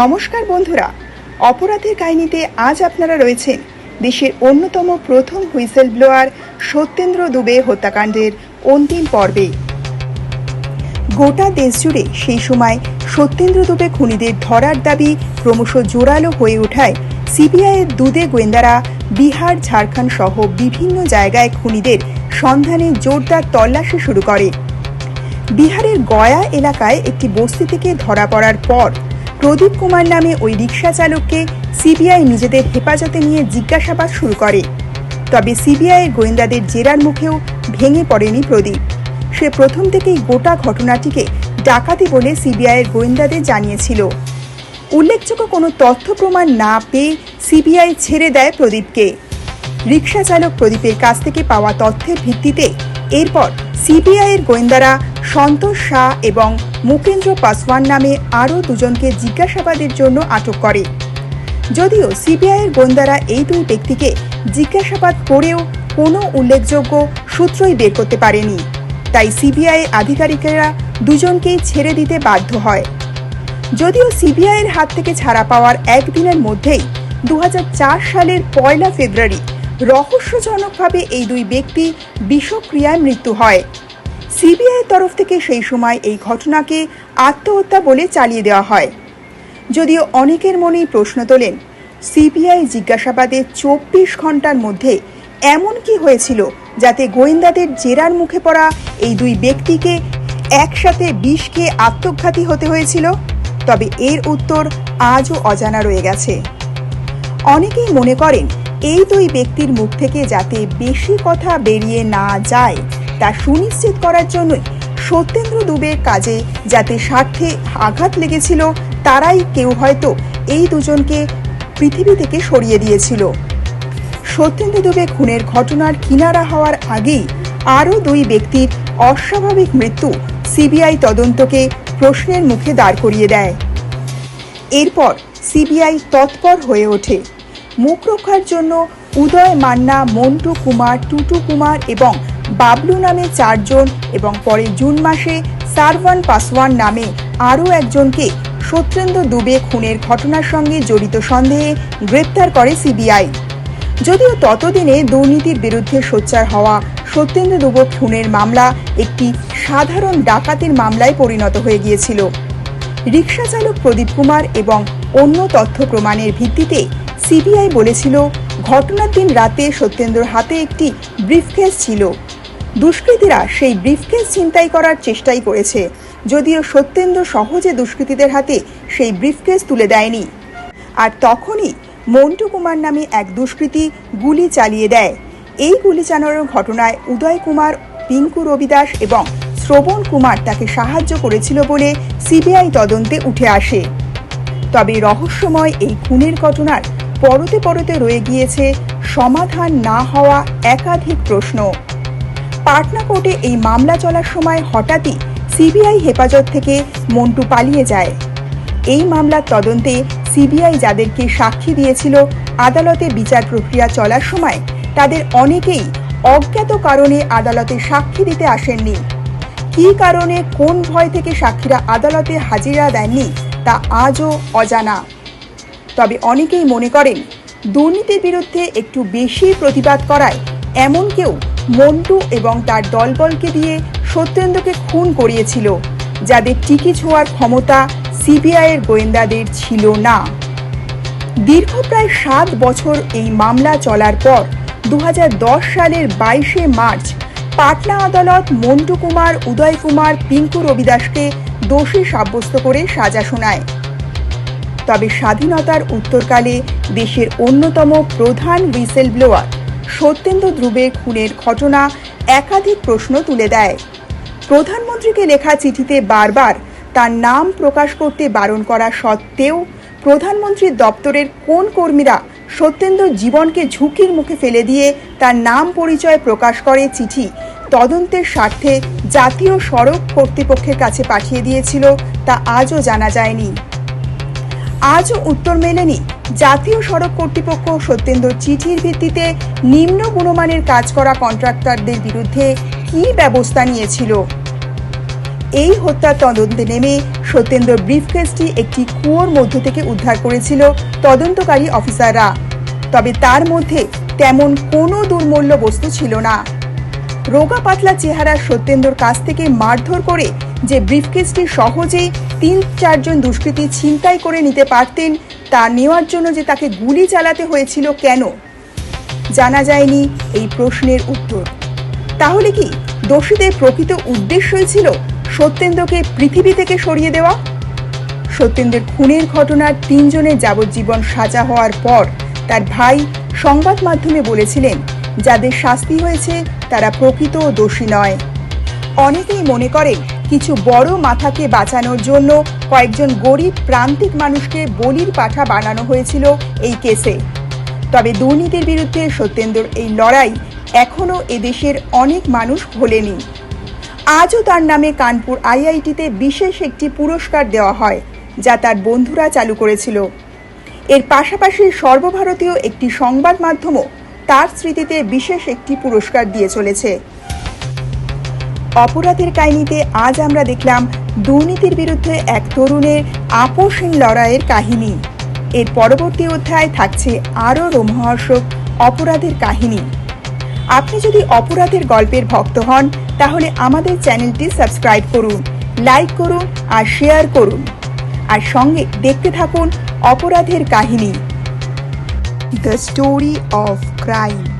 নমস্কার বন্ধুরা, অপরাধের কাহিনীতে আজ আপনারা রয়েছেন দেশের অন্যতম প্রথম হুইসেল ব্লোয়ার সত্যেন্দ্র দুবে হত্যাকাণ্ডের অন্তিম পর্বে। গোটা দেশ জুড়ে সেই সময় সত্যেন্দ্র দুবে খুনিদের ধরার দাবি ক্রমশ জোরালো হয়ে ওঠায় সিবিআইয়ের দুদে গোয়েন্দারা বিহার, ঝাড়খণ্ড সহ বিভিন্ন জায়গায় খুনিদের সন্ধানে জোরদার তল্লাশি শুরু করে। বিহারের গয়া এলাকায় একটি বস্তি থেকে ধরা পড়ার পর প্রদীপ কুমার নামে ওই রিক্সা চালককে সিবিআই নিজেদের হেফাজতে নিয়ে জিজ্ঞাসাবাদ শুরু করে। তবে সিবিআইয়ের গোয়েন্দাদের জেরার মুখেও ভেঙে পড়েনি প্রদীপ। সে প্রথম থেকেই গোটা ঘটনাটিকে ডাকাতি বলে সিবিআইয়ের গোয়েন্দাদের জানিয়েছিল। উল্লেখযোগ্য কোনো তথ্য প্রমাণ না পেয়ে সিবিআই ছেড়ে দেয় প্রদীপকে। রিক্সা চালক প্রদীপের কাছ থেকে পাওয়া তথ্যের ভিত্তিতে এরপর সিবিআইয়ের গোয়েন্দারা সন্তোষ শাহ এবং মুকেন্দ্র পাসওয়ান নামে আরও দুজনকে জিজ্ঞাসাবাদের জন্য আটক করে। যদিও সিবিআইয়ের গোন্দারা এই দুই ব্যক্তিকে জিজ্ঞাসাবাদ করেও কোনো উল্লেখযোগ্য সূত্রই বের করতে পারেনি। তাই সিবিআই আধিকারিকেরা দুজনকেই ছেড়ে দিতে বাধ্য হয়। যদিও সিবিআইয়ের হাত থেকে ছাড়া পাওয়ার একদিনের মধ্যেই দু হাজার চার সালের পয়লা ফেব্রুয়ারি রহস্যজনকভাবে এই দুই ব্যক্তি বিষক্রিয়ায় মৃত্যু হয়। সিবিআই তরফ থেকে সেই সময় এই ঘটনাকে আত্মহত্যা বলে চালিয়ে দেওয়া হয়। যদিও অনেকের মনেই প্রশ্ন তোলেন, সিবিআই জিজ্ঞাসাবাদে চব্বিশ ঘণ্টার মধ্যে এমন কি হয়েছিল যাতে গোয়েন্দাদের জেরার মুখে পড়া এই দুই ব্যক্তিকে একসাথে বিষ খেয়ে আত্মঘাতী হতে হয়েছিল? তবে এর উত্তর আজও অজানা রয়ে গেছে। অনেকেই মনে করেন, এই দুই ব্যক্তির মুখ থেকে যাতে বেশি কথা বেরিয়ে না যায় তা সুনিশ্চিত করার জন্যই সত্যেন্দ্র দুবের কাজে যাতে স্বার্থে আঘাত লেগেছিল, তারাই কেউ হয়তো এই দুজনকে পৃথিবী থেকে সরিয়ে দিয়েছিল। সত্যেন্দ্র দুবে খুনের ঘটনার কিনারা হওয়ার আগেই আরও দুই ব্যক্তির অস্বাভাবিক মৃত্যু সিবিআই তদন্তকে প্রশ্নের মুখে দাঁড় করিয়ে দেয়। এরপর সিবিআই তৎপর হয়ে ওঠে। মুখ রক্ষার জন্য উদয় মান্না, মন্টু কুমার, টুটু কুমার এবং বাবলু নামে চারজন এবং পরে জুন মাসে সারওয়ান পাসওয়ান নামে আরও একজনকে সত্যেন্দ্র দুবে খুনের ঘটনার সঙ্গে জড়িত সন্দেহে গ্রেপ্তার করে সিবিআই। যদিও ততদিনে দুর্নীতির বিরুদ্ধে সোচ্চার হওয়া সত্যেন্দ্র দুবে খুনের মামলা একটি সাধারণ ডাকাতির মামলায় পরিণত হয়ে গিয়েছিল। রিক্সা চালক প্রদীপ কুমার এবং অন্য তথ্য প্রমাণের ভিত্তিতে সিবিআই বলেছিল, ঘটনার দিন রাতে সত্যেন্দ্রর হাতে একটি ব্রিফকেস ছিল। দুষ্কৃতীরা সেই ব্রিফকেস ছিনতাই করার চেষ্টাই করেছে। যদিও সত্যেন্দ্র সহজে দুষ্কৃতীদের হাতে সেই ব্রিফকেস তুলে দেয়নি। আর তখনই মন্টু কুমার নামে এক দুষ্কৃতী গুলি চালিয়ে দেয়। এই গুলি চালানোর ঘটনায় উদয় কুমার, পিঙ্কু রবিদাস এবং শ্রবণ কুমার তাকে সাহায্য করেছিল বলে সিবিআই তদন্তে উঠে আসে। তবে রহস্যময় এই খুনের ঘটনার পরতে পরতে রয়ে গিয়েছে সমাধান না হওয়া একাধিক প্রশ্ন। পাটনা কোর্টে এই মামলা চলার সময় হঠাৎই সিবিআই হেফাজত থেকে মন্টু পালিয়ে যায়। এই মামলার তদন্তে সিবিআই যাদেরকে সাক্ষী দিয়েছিল আদালতে বিচার প্রক্রিয়া চলার সময় তাদের অনেকেই অজ্ঞাত কারণে আদালতে সাক্ষী দিতে আসেননি। কী কারণে, কোন ভয় থেকে সাক্ষীরা আদালতে হাজিরা দেননি, তা আজও অজানা। তবে অনেকেই মনে করেন, দুর্নীতির বিরুদ্ধে একটু বেশি প্রতিবাদ করায় এমন কেউ মন্টু এবং তার দলবলকে দিয়ে সত্যেন্দ্রকে খুন করিয়েছিল, যাদের টিকি ছোঁয়ার ক্ষমতা সিবিআইয়ের গোয়েন্দাদের ছিল না। দীর্ঘ প্রায় সাত বছর এই মামলা চলার পর দু হাজার দশ সালের বাইশে মার্চ পাটনা আদালত মন্টু কুমার, উদয় কুমার, পিঙ্কু রবিদাসকে দোষী সাব্যস্ত করে সাজা শোনায়। তবে স্বাধীনতার উত্তরকালে দেশের অন্যতম প্রধান হুইসেল ব্লোয়ার সত্যেন্দ্র ধ্রুবের খুনের ঘটনা একাধিক প্রশ্ন তুলে দেয়। প্রধানমন্ত্রীকে লেখা চিঠিতে বারবার তার নাম প্রকাশ করতে বারণ করা সত্ত্বেও প্রধানমন্ত্রীর দপ্তরের কোন কর্মীরা সত্যেন্দ্র জীবনকে ঝুঁকির মুখে ফেলে দিয়ে তার নাম পরিচয় প্রকাশ করে চিঠি তদন্তের স্বার্থে জাতীয় সড়ক কর্তৃপক্ষের কাছে পাঠিয়ে দিয়েছিল তা আজও জানা যায়নি। আজও উত্তর মেলেনি। জাতীয় সড়ক কর্তৃপক্ষ সত্যেন্দ্র চিঠির ভিত্তিতে নিম্ন গুণমানের কাজ করা কন্ট্রাক্টরদের বিরুদ্ধে কি ব্যবস্থা নিয়েছিল? এই হত্যার তদন্তে নেমে সত্যেন্দ্র ব্রিফকেসটি একটি কুয়োর মধ্য থেকে উদ্ধার করেছিল তদন্তকারী অফিসাররা। তবে তার মধ্যে তেমন কোনো দুর্মূল্য বস্তু ছিল না। রোগা পাতলা চেহারার সত্যেন্দ্রর কাছ থেকে মারধর করে যে ব্রিফকেসটি সহজেই তিন চারজন দুষ্কৃতী ছিনতাই করে নিতে পারতেন, তা নেওয়ার জন্য যে তাকে গুলি চালাতে হয়েছিল কেন? জানা যায়নি এই প্রশ্নের উত্তর। তাহলে কি দোষীদের প্রকৃত উদ্দেশ্যই ছিল সত্যেন্দ্রকে পৃথিবী থেকে সরিয়ে দেওয়া? সত্যেন্দ্রের খুনের ঘটনার তিনজনের যাবজ্জীবন সাজা হওয়ার পর তার ভাই সংবাদ মাধ্যমে বলেছিলেন, যাদের শাস্তি হয়েছে তারা প্রকৃত দোষী নয়। অনেকেই মনে করে কিছু বড় মাথাকে বাঁচানোর জন্য কয়েকজন গরিব প্রান্তিক মানুষকে বলির পাঠা বানানো হয়েছিল এই কেসে। তবে দুর্নীতির বিরুদ্ধে সত্যেন্দ্রর এই লড়াই এখনও এদেশের অনেক মানুষ ভোলেনি। আজও তার নামে কানপুর আইআইটিতে বিশেষ একটি পুরস্কার দেওয়া হয়, যা তার বন্ধুরা চালু করেছিল। এর পাশাপাশি সর্বভারতীয় একটি সংবাদ মাধ্যমও তার স্মৃতিতে বিশেষ একটি পুরস্কার দিয়ে চলেছে। অপরাধের কাহিনীতে আজ আমরা দেখলাম দুর্নীতির বিরুদ্ধে এক তরুণের আপোষহীন লড়াইয়ের কাহিনী। এর পরবর্তী অধ্যায় থাকছে আরও রোমহর্ষক অপরাধের কাহিনী। আপনি যদি অপরাধের গল্পের ভক্ত হন, তাহলে আমাদের চ্যানেলটি সাবস্ক্রাইব করুন, লাইক করুন আর শেয়ার করুন। আর সঙ্গে দেখতে থাকুন অপরাধের কাহিনী। The story of crime